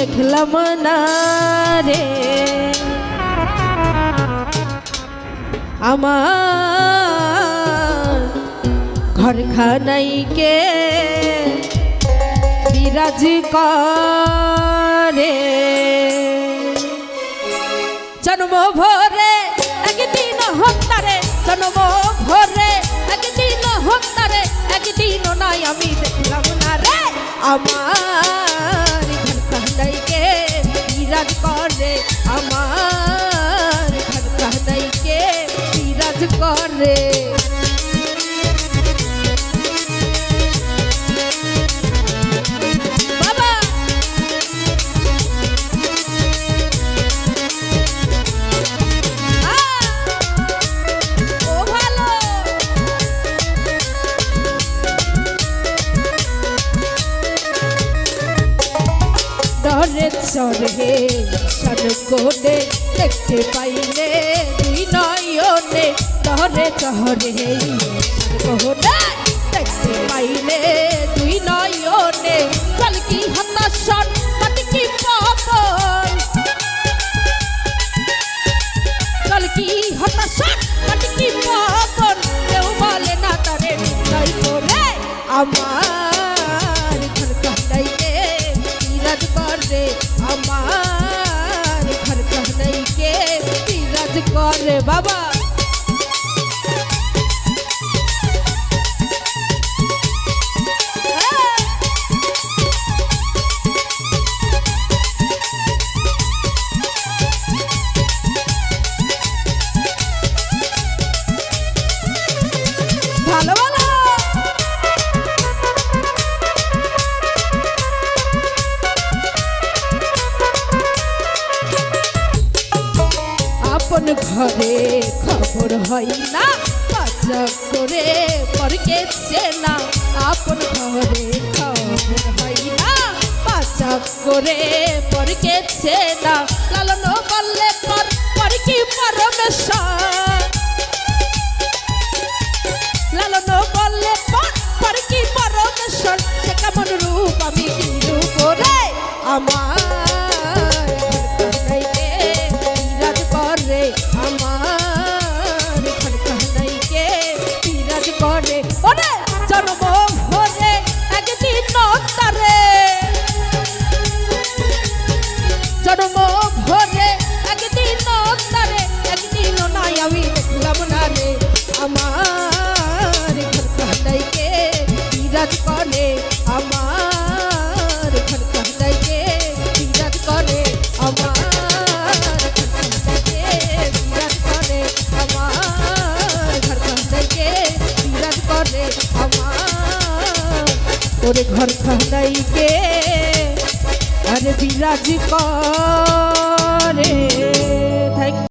দেখলাম না রে আমার ঘরখানাইকে বিরাজ করে জন্ম ভরে একদিন হত্যারে জন্ম ভরে একদিন হত্যারে একদিন নাই আমি দেখলাম না রে আমার বিরাজ করে আমার ঘরখানাইকে বিরাজ করে। ডরে চড়ে সন কোটে, দেখতে পাইলে দুই নয়নে ডরে চড়ে কোহনে দেখতে পাইলে দুই নয়নে কলকি হতাশন কলকি পাপন কলকি হতাশন কলকি পাপন কেউ বলে না তারে নাই করে আমার করে বাবা। ঘরে খবর হয় না কাজা করে পরকে চেনা আপন ঘরে খবর হয় না বাজা করে পরকে চেনা লালন বললে পর পর কি পরমেশ্বর? লালন বললে পর পর কি পরমেশ্বর? সে কেমন রূপ আমি কি রূপ রে, আমার আমার। ওরে ঘর খান্দাইকে আরে বিরাজ কর।